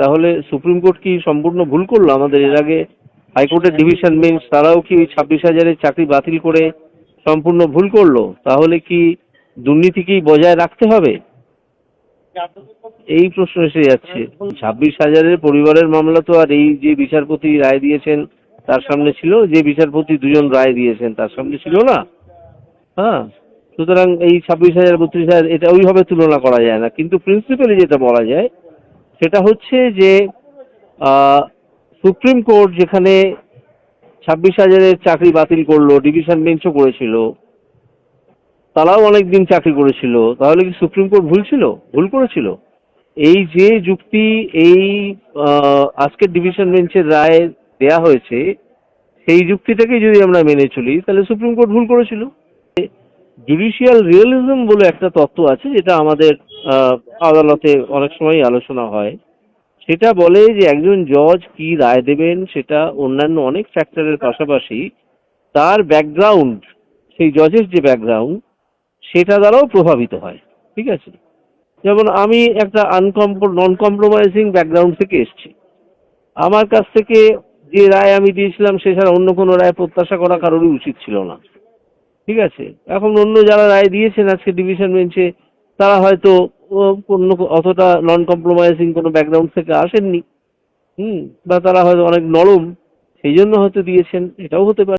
তাহলে supreme court কি সম্পূর্ণ ভুল করল? আমাদের এর আগে হাইকোর্টের ডিভিশন বেঞ্চ তারাও কি ওই ছাব্বিশ হাজারের চাকরি বাতিল করে সম্পূর্ণ ভুল করল? তাহলে কি দুর্নীতিকেই বজায় রাখতে হবে? এই প্রশ্ন এসে যাচ্ছে। ছাব্বিশ হাজারের পরিবারের মামলা তো আর এই যে বিচারপতি রায় দিয়েছেন তার সামনে ছিল, যে বিচারপতি দুজন রায় দিয়েছেন তার সামনে ছিল না। হ্যাঁ সুতরাং এই ছাব্বিশ হাজার, বত্রিশ হাজার, এটা ওইভাবে তুলনা করা যায় না। কিন্তু প্রিন্সিপালি যেটা বলা যায় সেটা হচ্ছে যে সুপ্রিম কোর্ট যেখানে ছাব্বিশ হাজারের চাকরি বাতিল করল, ডিভিশন বেঞ্চও করেছিল, তারাও অনেক দিন চাকরি করেছিল, তাহলে কি সুপ্রিম কোর্ট ভুল ছিল? ভুল করেছিল। এই যে যুক্তি, এই আজকের ডিভিশন বেঞ্চের রায় দেয়া হয়েছে, সেই যুক্তিটাকে যদি আমরা মেনে চলি, তাহলে সুপ্রিম কোর্ট ভুল করেছিল। জুডিশিয়াল রিয়েলিজম বলে একটা তত্ত্ব আছে, যেটা আমাদের আদালতে অনেক সময় আলোচনা হয়। সেটা বলে যে একজন জজ কি রায় দেবেন, সেটা অন্যান্য অনেক ফ্যাক্টরের পাশাপাশি তার ব্যাকগ্রাউন্ড সেই জজের যে ব্যাকগ্রাউন্ড সেটা দ্বারাও প্রভাবিত হয়। ঠিক আছে? যেমন আমি একটা আনকম্প নন কম্প্রোমাইজিং ব্যাকগ্রাউন্ড থেকে এসেছি। আমার কাছ থেকে যে রায় আমি দিয়েছিলাম, সে ছাড়া অন্য কোনো রায় প্রত্যাশা করা কারোরই উচিত ছিল না। ঠিক আছে? এখন অন্য যারা রায় দিয়েছেন, আজকে ডিভিশন বেঞ্চে তারা হয়তো অন্য অতটা নন কম্প্রোমাইজিং কোনো ব্যাকগ্রাউন্ড থেকে আসেননি। হুম, বা তারা হয়তো অনেক নরম, সেই জন্য হয়তো দিয়েছেন, এটাও হতে পারে।